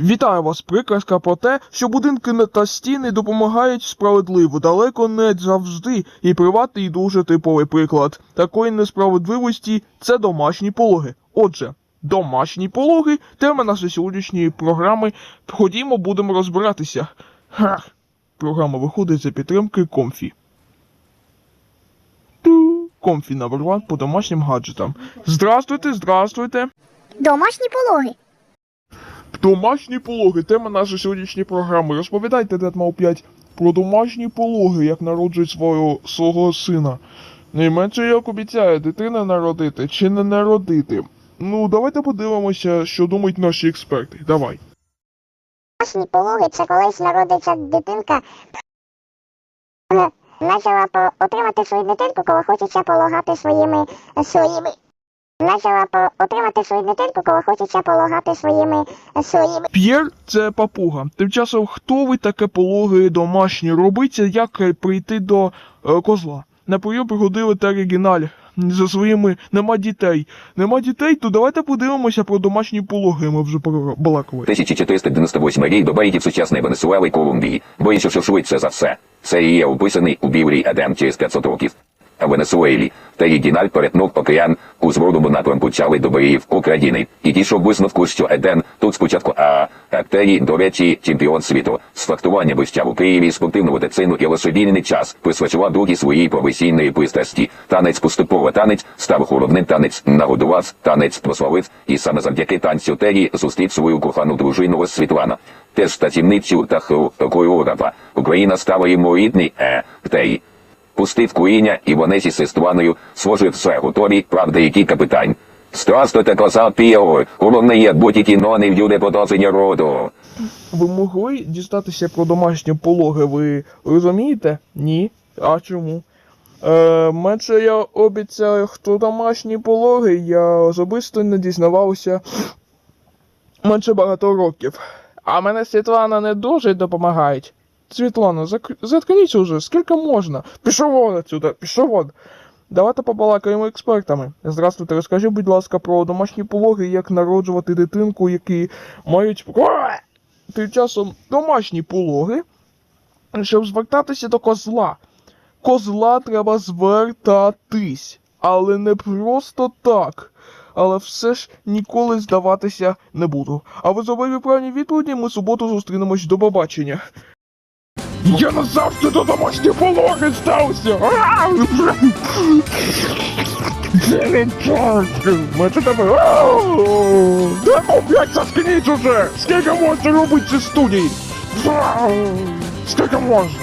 Вітаю вас, приказка про те, що будинки та стіни допомагають справедливо, далеко не завжди, і приватний дуже типовий приклад такої несправедливості це домашні пологи. Отже, домашні пологи тема нашої сьогоднішньої програми. Ходімо, будемо розбиратися. Ха. Програма виходить за підтримки Комфі. Ту. Комфі номер по домашнім гаджетам. Здравствуйте, здравствуйте. Домашні пологи. Домашні пологи, тема нашої сьогоднішньої програми. Розповідайте, Дед Мав 5, про домашні пологи, як народжують свого, свого сина. Найменше як обіцяє, дитина народити чи не народити. Ну, давайте подивимося, що думають наші експерти. Давай. Домашні пологи це колись народиться дитинка. е, Почала отримати свою дитинку, коли хочеться пологати своїми своїми. Почала по- отримати свою дитинку, коли хочеться пологати своїми своїми. П'єр це папуга. Тим часом, хто ви таке пологи домашні робиться, як е, прийти до е, козла? На прийом приходили та оригіналі за своїми нема дітей. Нема дітей, то давайте подивимося про домашні пологи. Ми вже балакали. 1498 рік до берегів сучасної Венесуели і Колумбії, боїться, що швидше за все. Це і є описаний у Біблії Едем через 500 років. Венесуелі Терідіналь перетнув океан у зворотному напрямку чали до берегів України і дійшов висновку, що Еден тут спочатку а Актері, до речі, чемпіон світу з фехтування блищав у Києві спортивну медицину і лише час присвячував другій своїй професійної пристрасті. Танець поступово танець став головним танець нагодував, танець прославив, і саме завдяки танцю Тері зустрів свою кохану дружину Світлана. Теж статівницю та хореографа. Україна стала йому рідний е, Тері. Пустив куріння, і вони зі сестраною сложив все готові, правда, і кілька питань. Здравствуйте, коза Піо, головне є бути кіно не люди продовження роду. Ви могли дістатися про домашні пологи, ви розумієте? Ні. А чому? Е, менше я обіцяю, хто домашні пологи, я особисто не дізнавався менше багато років. А мене Світлана не дуже допомагають. Світлана, зак... заткніться уже, скільки можна? Пішов вон отсюда, пішов вон. Давайте побалакаємо експертами. Здравствуйте, розкажіть, будь ласка, про домашні пологи, як народжувати дитинку, які мають. Тим часом домашні пологи, щоб звертатися до козла. Козла треба звертатись, але не просто так. Але все ж ніколи здаватися не буду. А ви зробили правильні відповіді, ми суботу зустрінемось до побачення. Я назавжди до домашньої пологи стався! Ми це тебе... Де блядь, заскніть уже! Скільки можна робити ці студії? Скільки можна?